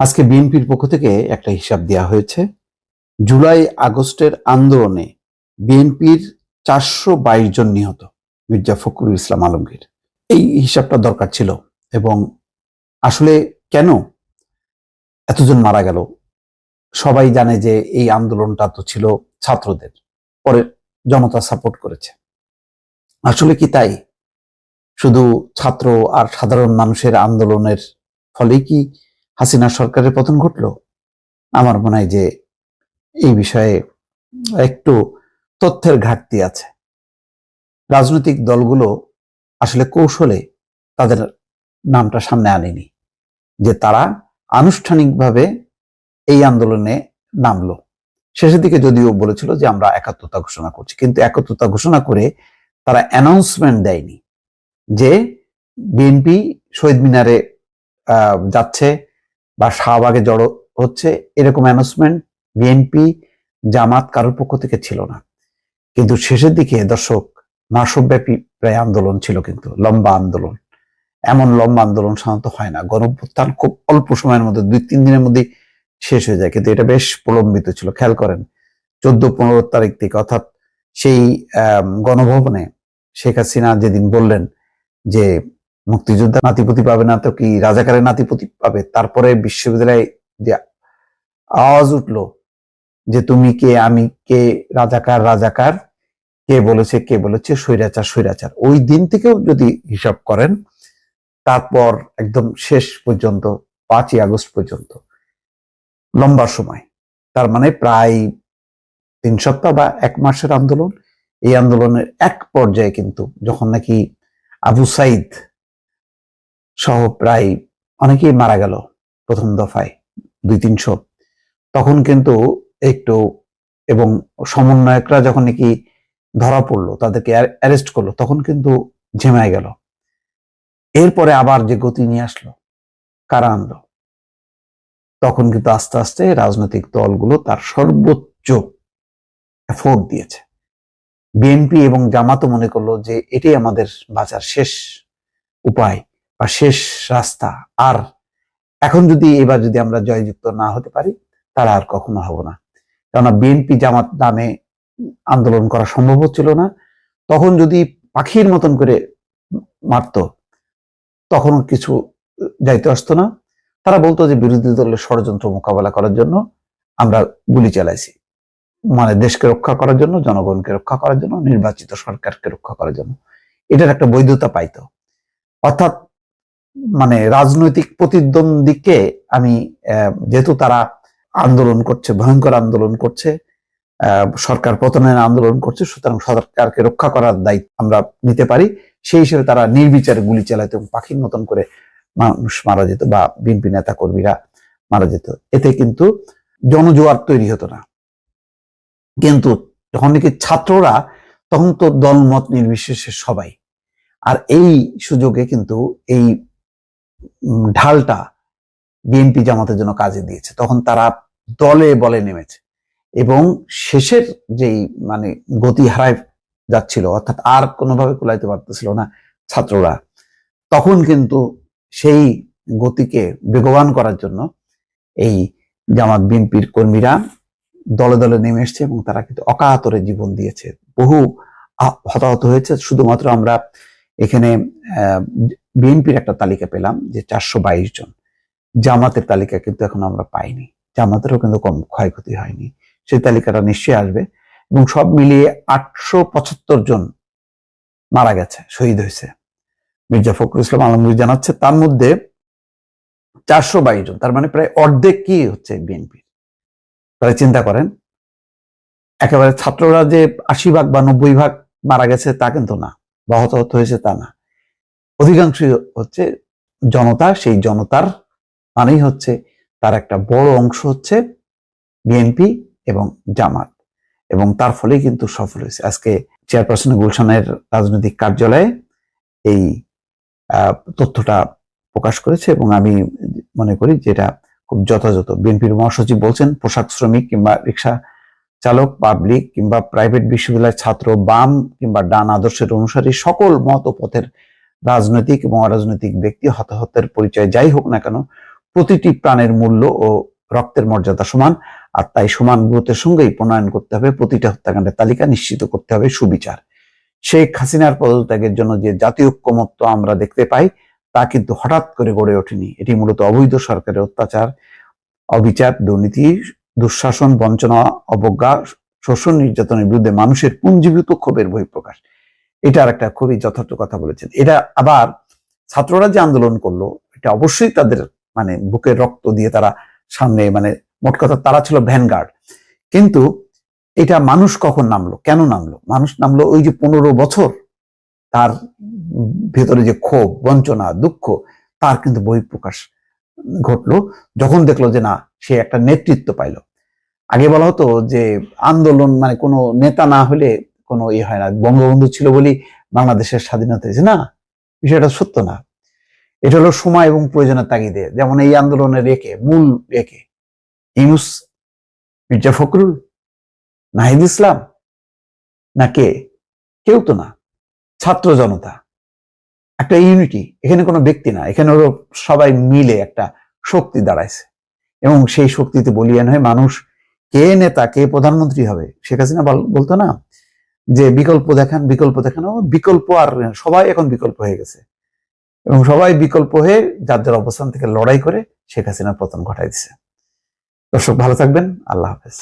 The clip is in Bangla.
আজকে বিএনপির পক্ষ থেকে একটা হিসাব দেওয়া হয়েছে। জুলাই আগস্টের আন্দোলনে বিএনপির চারশো বাইশ জন নিহত মির্জা ফখরুল ইসলাম আলমগীর। এই হিসাবটা দরকার ছিল এবং আসলে কেন এতজন মারা গেল? সবাই জানে যে এই আন্দোলনটা তো ছিল ছাত্রদের, পরে জনতা সাপোর্ট করেছে। আসলে কি তাই? শুধু ছাত্র আর সাধারণ মানুষের আন্দোলনের ফলেই কি হাসিনা সরকারের পতন ঘটলো। আমার মনে হয় যে এই বিষয়ে একটু তথ্যের ঘাটতি আছে। রাজনৈতিক দলগুলো আসলে কৌশলে তাদের নামটা সামনে আনেনি যে তারা আনুষ্ঠানিকভাবে এই আন্দোলনে নামলো। শেষের দিকে যদিও বলেছিল যে আমরা একাত্মতা ঘোষণা করছি, কিন্তু একাত্মতা ঘোষণা করে তারা অ্যানাউন্সমেন্ট দেয়নি যে বিএনপি শহীদ মিনারে যাচ্ছে বা শাহবাগে জড়ো হচ্ছে, এরকম অ্যানাউন্সমেন্ট বিএনপি জামাত কারোর পক্ষ থেকে ছিল না। কিন্তু শেষের দিকে দর্শক, মাসব্যাপী প্রায় আন্দোলন ছিল কিন্তু, লম্বা আন্দোলন। এমন লম্বা আন্দোলন সাধারণত হয় না। গণভ্যুত্থান খুব অল্প সময়ের মধ্যে, দুই তিন দিনের মধ্যে শেষ হয়ে যায়। কিন্তু এটা বেশ প্রলম্বিত ছিল, খেয়াল করেন। চোদ্দ পনেরো তারিখ থেকে, অর্থাৎ সেই গণভবনে শেখ হাসিনা যেদিন বললেন যে মুক্তিযোদ্ধা নাতিপতি পাবে না তো কি রাজাকারের নাতিপতি পাবে? তারপরে বিশ্ববিদ্যালয়ে যে আওয়াজ উঠল যে তুমি কে, আমি কে, রাজাকার রাজাকার, কে বলেছে কে বলেছে, স্বৈরাচার স্বৈরাচার। ওই দিন থেকেও যদি হিসাব করেন, তারপর একদম শেষ পর্যন্ত, পাঁচই আগস্ট পর্যন্ত, লম্বা সময়। তার মানে প্রায় তিন সপ্তাহ বা এক মাসের আন্দোলন। এই আন্দোলনের এক পর্যায়ে কিন্তু যখন নাকি আবু সাইদ সহ প্রায় অনেকেই মারা গেল প্রথম দফায়, দুই তিনশো। তখন কিন্তু একটু এবং সমন্বয়করা যখন নাকি ধরা পড়ল, তাদেরকে অ্যারেস্ট করল, তখন কিন্তু ঝেমায় গেল। এরপরে আবার যে গতি নিয়ে আসলো, কারা আনলো? তখন কিন্তু আস্তে আস্তে রাজনৈতিক দলগুলো তার সর্বোচ্চ এফোর্ট দিয়েছে। বিএনপি এবং জামাতও মনে করল যে এটাই আমাদের বাঁচার শেষ উপায়। বা শেষ রাস্তা আর এখন যদি এবার যদি আমরা জয়যুক্ত না হতে পারি তারা আর কখনো হব না। কেননা বিএনপি জামাত নামে আন্দোলন করা সম্ভব হচ্ছিল না। তখন যদি পাখির মতন করে মারত, তখন কিছু যাইতে আসতো না। তারা বলতো যে বিরোধী দলের ষড়যন্ত্র মোকাবেলা করার জন্য আমরা গুলি চালাইছি। মানে দেশকে রক্ষা করার জন্য, জনগণকে রক্ষা করার জন্য, নির্বাচিত সরকারকে রক্ষা করার জন্য। এটার একটা বৈধতা পাইতো। অর্থাৎ মানে রাজনৈতিক প্রতিদ্বন্দ্বীকে আমি যেহেতু তারা আন্দোলন করছে, ভয়ঙ্কর আন্দোলন করছে সরকার পতনের আন্দোলন করছে, সুতরাং সরকারকে রক্ষা করার দায়িত্ব আমরা নিতে পারি। সেই হিসেবে তারা নির্বিচারে গুলি চালাইতো এবং পাখির মতন করে মানুষ মারা যেত বা বিএনপি নেতা কর্মীরা মারা যেত। এতে কিন্তু জনজোয়ার তৈরি হতো না। কিন্তু যখন নাকি ছাত্ররা, তখন তো দলমত নির্বিশেষে সবাই। আর এই সুযোগে কিন্তু এই ঢালটা বিএনপি জামাতের জন্য কাজে দিয়েছে। তখন তারা দলে, বলে নেমেছে। এবং শেষের যেই মানে গতি হারায় যাচ্ছিল, অর্থাৎ আর কোনোভাবে কুলাইতে পারতেছিল না ছাত্ররা, তখন কিন্তু সেই গতিকে বেগবান করার জন্য এই জামাত বিএনপির কর্মীরা দলে দলে নেমে এসছে এবং তারা কিন্তু অকাতরে জীবন দিয়েছে। বহু হতাহত হয়েছে। শুধুমাত্র আমরা এখানে বিএনপির একটা তালিকা পেলাম যে চারশো বাইশ জন। জামাতের তালিকা কিন্তু এখন আমরা পাইনি। জামাতেরও কিন্তু কম ক্ষয়ক্ষতি হয়নি। সেই তালিকাটা নিশ্চয়ই আসবে এবং সব মিলিয়ে আটশো পঁচাত্তর জন মারা গেছে, শহীদ হয়েছে। মির্জা ফখরুল ইসলাম আলমগীর জানাচ্ছে তার মধ্যে চারশো বাইশ জন, তার মানে প্রায় অর্ধেক কি হচ্ছে বিএনপির। তাহলে চিন্তা করেন, একেবারে ছাত্ররা যে আশি ভাগ বা নব্বই ভাগ মারা গেছে তা কিন্তু না, বা হতাহত হয়েছে তা না। অধিকাংশই হচ্ছে জনতা, সেই জনতার মানেই হচ্ছে তার একটা বড় অংশ হচ্ছে বিএনপি এবং জামাত। এবং তার ফলেই কিন্তু সফল হয়েছে। আজকে চেয়ারপারসন গুলশানের রাজনৈতিক কার্যালয়ে এই তথ্যটা প্রকাশ করেছে এবং আমি মনে করি যেটা খুব যথাযথ। বিএনপির মহাসচিব বলছেন, পোশাক শ্রমিক কিংবা রিক্সা চালক, পাবলিক কিংবা প্রাইভেট বিশ্ববিদ্যালয়ের ছাত্র, বাম কিংবা ডান আদর্শের অনুসারী, সকল মত ও পথের রাজনৈতিক এবং অরাজনৈতিক ব্যক্তি, হতাহতের পরিচয় যাই হোক না কেন, প্রতিটি প্রাণের মূল্য ও রক্তের মর্যাদা সমান, আর তাই সমান গুরুত্বের সঙ্গেই প্রণয়ন করতে হবে, প্রতিটা হত্যাকাণ্ডের তালিকা নিশ্চিত করতে হবে সুবিচার। শেখ হাসিনার পদত্যাগের জন্য যে জাতীয় ঐক্যমত্য আমরা দেখতে পাই, তা কিন্তু হঠাৎ করে গড়ে ওঠেনি। এটি মূলত অবৈধ সরকারের অত্যাচার, অবিচার, দুর্নীতি, দুঃশাসন, বঞ্চনা, অবজ্ঞা, শোষণ, নির্যাতনের বিরুদ্ধে মানুষের পুঞ্জীভূত ক্ষোভের বহিঃপ্রকাশ। এটা আর একটা খুবই যথার্থ কথা বলেছেন। এটা আবার ছাত্ররা যে আন্দোলন করল, এটা অবশ্যই তাদের মানে বুকের রক্ত দিয়ে তারা সামনে মানে মোট কথা তারা ছিল ভ্যানগার্ড। কিন্তু এটা মানুষ কখন নামলো? কেন নামলো? মানুষ নামলো ওই যে পনেরো বছর, তার ভেতরে যে ক্ষোভ, বঞ্চনা, দুঃখ, তার কিন্তু বহিঃপ্রকাশ ঘটলো। যখন দেখল যে না, সে একটা নেতৃত্ব পাইলো। আগে বলা হতো যে আন্দোলন মানে কোনো নেতা না হলে কোনো ইয়ে হয় না। বঙ্গবন্ধু ছিল বলেই বাংলাদেশের স্বাধীনতা হয়েছে না, বিষয়টা সত্য না। এটা হলো সময় এবং প্রয়োজনের তাগিদে। যেমন এই আন্দোলনের রেখে মূল রেখে ইনুস মির্জা ফখরুল, নাহিদ ইসলাম, না কে? কেউ তো না। ছাত্র জনতা। একটা ইউনিটি, এখানে কোনো ব্যক্তি না। এখানে হলো সবাই মিলে একটা শক্তি দাঁড়াইছে। এবং সেই শক্তিতে বলিয়ান হয়ে মানুষ কে নেতা, কে প্রধানমন্ত্রী হবে, শেখ হাসিনা বল- বলতো না? যে বিকল্প দেখান বিকল্প দেখান বিকল্প আর সবাই এখন বিকল্প হয়ে গেছে। এবং সবাই বিকল্প হয়ে যার যার অবস্থান থেকে লড়াই করে শেখ হাসিনার পতন ঘটাই দিছে। দর্শক, ভালো থাকবেন। আল্লাহ হাফেজ।